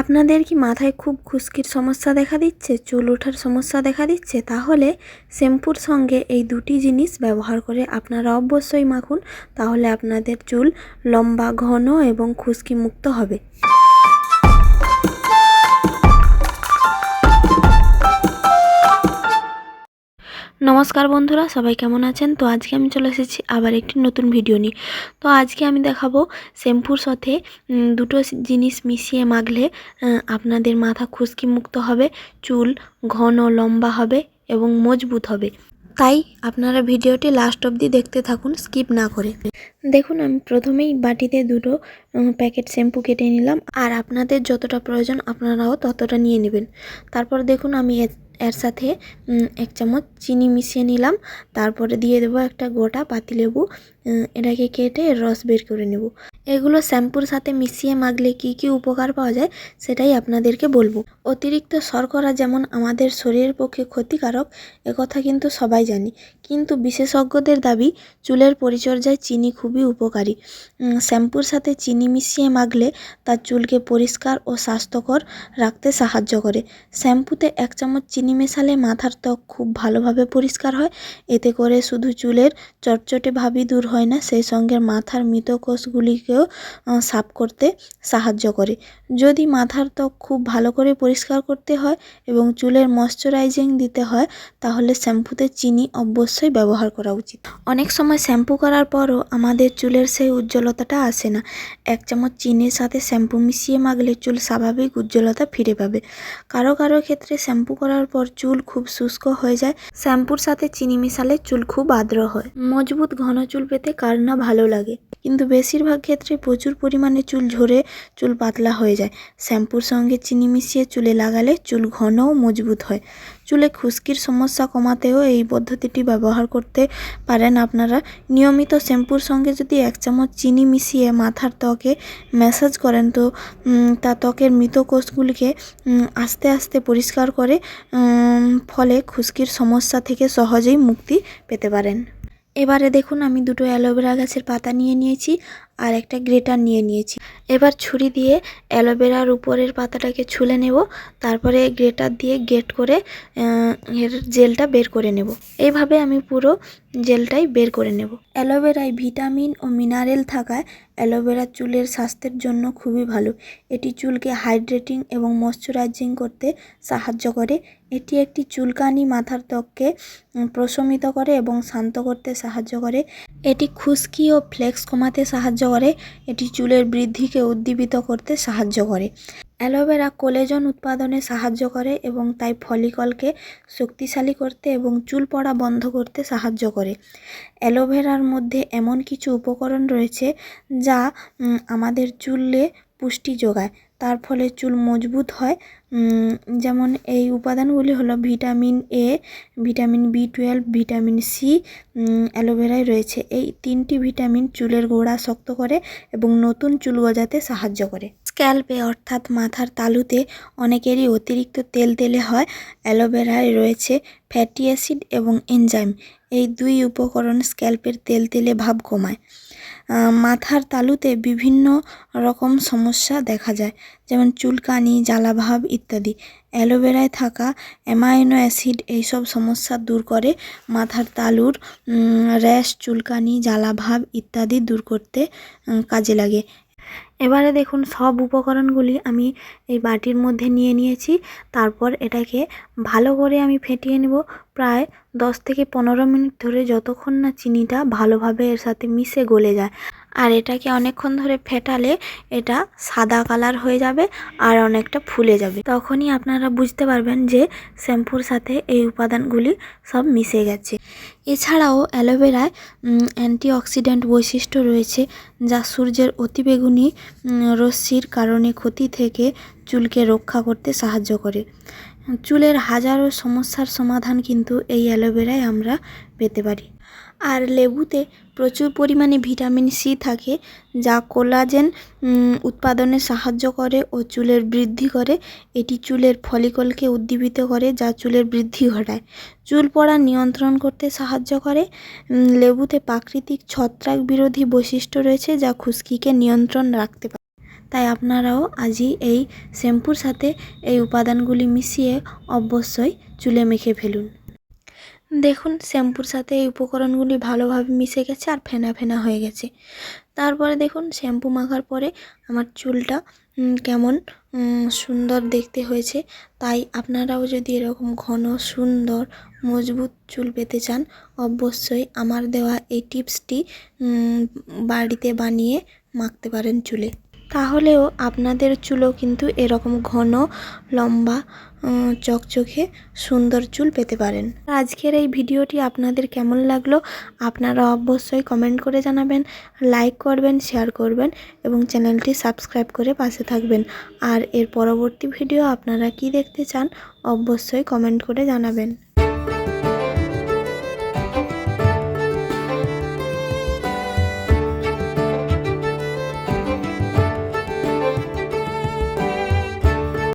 আপনাদের কি মাথায় খুব খুশকির সমস্যা দেখা দিচ্ছে? চুল ওঠার সমস্যা দেখা দিচ্ছে? তাহলে শ্যাম্পুর সঙ্গে এই দুটি জিনিস ব্যবহার করে আপনারা অবশ্যই মাখুন। তাহলে আপনাদের চুল লম্বা, ঘন এবং খুশকি মুক্ত হবে। নমস্কার বন্ধুরা, সবাই কেমন আছেন? তো আজকে আমি চলে এসেছি আবার একটি নতুন ভিডিও নিয়ে। তো আজকে আমি দেখাবো শ্যাম্পুর সাথে দুটো জিনিস মিশিয়ে মাখলে আপনাদের মাথা খুশকি মুক্ত হবে, চুল ঘন লম্বা হবে এবং মজবুত হবে। তাই আপনারা ভিডিওটি লাস্ট অবধি দেখতে থাকুন স্কিপ না করে। দেখুন, আমি প্রথমেই বাটিতে দুটো প্যাকেট শ্যাম্পু কেটে নিলাম। আর আপনাদের যতটা প্রয়োজন, আপনারাও ততটা নিয়ে নেবেন। তারপর দেখুন, আমি এর- সাথে এক চামচ চিনি মিশিয়ে নিলাম। তারপরে দিয়ে দেবো একটা গোটা পাতিলেবু এটাকে কেটে রস বের করে নেব। এগুলো শ্যাম্পুর সাথে মিশিয়ে মাখলে কি কি উপকার পাওয়া যায় সেটাই আপনাদেরকে বলব। অতিরিক্ত শর্করা যেমন আমাদের শরীরের পক্ষে ক্ষতিকারক একথা কিন্তু সবাই জানি। কিন্তু বিশেষজ্ঞদের দাবি, চুলের পরিচর্যায় চিনি খুবই উপকারী। শ্যাম্পুর সাথে চিনি মিশিয়ে মাখলে তার চুলকে পরিষ্কার ও স্বাস্থ্যকর রাখতে সাহায্য করে। শ্যাম্পুতে এক চামচ চিনি মেশালে মাথার ত্বক খুব ভালোভাবে পরিষ্কার হয়, এতে করে শুধু চুলের চটচটে ভাবই দূর হয় না, সেই সঙ্গে মাথার মৃত কোষগুলিকেও সাফ করতে সাহায্য করে। যদি মাথার ত্বক খুব ভালো করে পরিষ্কার করতে হয় এবং চুলের ময়শ্চারাইজিং দিতে হয়, তাহলে শ্যাম্পুতে চিনি অবশ্যই ব্যবহার করা উচিত। অনেক সময় শ্যাম্পু করার পরও আমাদের চুলের সেই উজ্জ্বলতাটা আসে না। এক চামচ চিনির সাথে শ্যাম্পু মিশিয়ে মাগলে চুল স্বাভাবিক উজ্জ্বলতা ফিরে পাবে। কারও কারও ক্ষেত্রে শ্যাম্পু করার পর চুল খুব শুষ্ক হয়ে যায়। শ্যাম্পুর সাথে চিনি মিশালে চুল খুব আর্দ্র হয়। মজবুত ঘন চুল পেতে কার না ভালো লাগে? কিন্তু বেশিরভাগ ক্ষেত্রে প্রচুর পরিমাণে চুল ঝরে চুল পাতলা হয়ে যায়। শ্যাম্পুর সঙ্গে চিনি মিশিয়ে চুলে লাগালে চুল ঘন ও মজবুত হয়। চুলে খুশকির সমস্যা কমাতেও এই পদ্ধতিটি ব্যবহার করতে পারেন আপনারা। নিয়মিত শ্যাম্পুর সঙ্গে যদি এক চামচ চিনি মিশিয়ে মাথার ত্বকে ম্যাসাজ করেন তো তা ত্বকের মৃত কোষগুলিকে আস্তে আস্তে পরিষ্কার করে ফলে খুশকির সমস্যা থেকে সহজেই মুক্তি পেতে পারেন। এবারে দেখুন আমি দুটো অ্যালোভেরা গাছের পাতা নিয়ে নিয়েছি আর একটা গ্রেটার নিয়ে নিয়েছি। এবার ছুরি দিয়ে অ্যালোভেরার উপরের পাতাটাকে ছুলে নেব, তারপরে গ্রেটার দিয়ে গেট করে এর জেলটা বের করে নেব। এইভাবে আমি পুরো জেলটাই বের করে নেব। অ্যালোভেরায় ভিটামিন ও মিনারেল থাকায় অ্যালোভেরা চুলের স্বাস্থ্যের জন্য খুবই ভালো। এটি চুলকে হাইড্রেটিং এবং ময়শ্চারাইজিং করতে সাহায্য করে। এটি একটি চুলকানি মাথার ত্বককে প্রশমিত করে এবং শান্ত করতে সাহায্য করে। এটি খুশকি ও ফ্লেক্স কমাতে সাহায্য করে। এটি চুলের বৃদ্ধিকে উদ্দীপিত করতে সাহায্য করে। অ্যালোভেরা কোলেজন উৎপাদনে সাহায্য করে এবং তাই ফলিকলকে শক্তিশালী করতে এবং চুল পড়া বন্ধ করতে সাহায্য করে। অ্যালোভেরার মধ্যে এমন কিছু উপকরণ রয়েছে যা আমাদের চুলে পুষ্টি যোগায়। তার ফলে চুল মজবুত হয়। যেমন এই উপাদানগুলি হলো vitamin A vitamin B twelve vitamin C অ্যালোভেরায় রয়েছে। এই তিনটি ভিটামিন চুলের গোড়া শক্ত করে এবং নতুন চুল গজাতে সাহায্য করে। স্ক্যাল্পে, অর্থাৎ মাথার তালুতে অনেকেরই অতিরিক্ত তেল তেলে হয়। অ্যালোভেরায় রয়েছে ফ্যাটি অ্যাসিড এবং এনজাইম। এই দুই উপকরণ স্ক্যাল্পের তেল তেলে ভাব কমায়। মাথার তালুতে বিভিন্ন রকম সমস্যা দেখা যায়। যেমন চুলকানি, জ্বালাভাব ইত্যাদি। অ্যালোভেরায় থাকা অ্যামাইনো অ্যাসিড এইসব সমস্যা দূর করে মাথার তালুর র্যাশ, চুলকানি, জ্বালাভাব ইত্যাদি দূর করতে কাজে লাগে। এবারে দেখুন সব উপকরণগুলি আমি এই বাটির মধ্যে নিয়ে নিয়েছি। তারপর এটাকে ভালো করে আমি ফেটিয়ে নেব। প্রায় দশ থেকে পনেরো মিনিট ধরে যতক্ষণ না চিনিটা ভালোভাবে এর সাথে মিশে গলে যায়। আর এটাকে অনেকক্ষণ ধরে ফেটালে এটা সাদা কালার হয়ে যাবে আর অনেকটা ফুলে যাবে। তখনই আপনারা বুঝতে পারবেন যে শ্যাম্পুর সাথে এই উপাদানগুলি সব মিশে গেছে। এছাড়াও অ্যালোভেরায় অ্যান্টিঅক্সিডেন্ট বৈশিষ্ট্য রয়েছে যা সূর্যের অতিবেগুনি রশ্মির কারণে ক্ষতি থেকে চুলকে রক্ষা করতে সাহায্য করে। চুলের হাজারো সমস্যার সমাধান কিন্তু এই অ্যালোভেরায় আমরা পেতে পারি। আর লেবুতে প্রচুর পরিমাণে ভিটামিন সি থাকে, যা কোলাজেন উৎপাদনে সাহায্য করে ও চুলের বৃদ্ধি করে। এটি চুলের ফলিকলকে উদ্দীপিত করে, যা চুলের বৃদ্ধি ঘটায়। চুল পড়া নিয়ন্ত্রণ করতে সাহায্য করে। লেবুতে প্রাকৃতিক ছত্রাক বিরোধী বৈশিষ্ট্য রয়েছে, যা খুশকিকে নিয়ন্ত্রণ রাখতে পারে। তাই আপনারাও আজই এই শ্যাম্পুর সাথে এই উপাদানগুলি মিশিয়ে অবশ্যই চুলে মেখে ফেলুন। দেখুন, শ্যাম্পুর সাথে এই উপকরণগুলি ভালোভাবে মিশে গেছে আর ফেনা ফেনা হয়ে গেছে। তারপরে দেখুন, শ্যাম্পু মাখার পরে আমার চুলটা কেমন সুন্দর দেখতে হয়েছে। তাই আপনারাও যদি এরকম ঘন, সুন্দর, মজবুত চুল পেতে চান, অবশ্যই আমার দেওয়া এই টিপসটি বাড়িতে বানিয়ে মাখতে পারেন চুলে। তাহলেও আপনাদের চুলও কিন্তু এরকম ঘন, লম্বা চকচকে সুন্দর চুল পেতে পারেন। আজকের এই ভিডিওটি আপনাদের কেমন লাগল আপনারা অবশ্যই কমেন্ট করে জানাবেন লাইক করবেন শেয়ার করবেন এবং চ্যানেলটি সাবস্ক্রাইব করে পাশে থাকবেন। আর এর পরবর্তী ভিডিও আপনারা কি দেখতে চান অবশ্যই কমেন্ট করে জানাবেন।